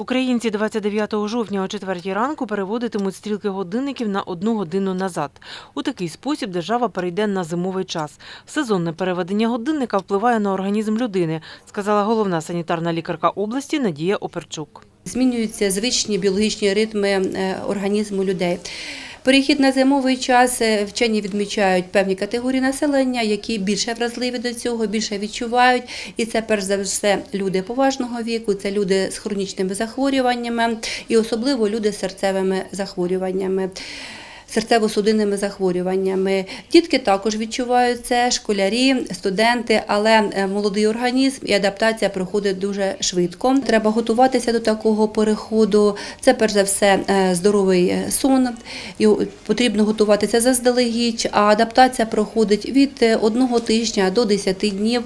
Українці 29 жовтня о 4 ранку переводитимуть стрілки годинників на одну годину назад. У такий спосіб держава перейде на зимовий час. Сезонне переведення годинника впливає на організм людини, сказала головна санітарна лікарка області Надія Оперчук. Змінюються звичні біологічні ритми е, організму людей. Перехід на зимовий час е, вчені відмічають певні категорії населення, які більше вразливі до цього, більше відчувають. І це перш за все люди поважного віку, це люди з хронічними захворюваннями і особливо люди з серцевими захворюваннями. Серцево-судинними захворюваннями. Дітки також відчувають це, школярі, студенти, але е, молодий організм і адаптація проходить дуже швидко. Треба готуватися до такого переходу. Це перш за все е, здоровий е, сон. І потрібно готуватися заздалегідь, а адаптація проходить від одного тижня до 10 днів.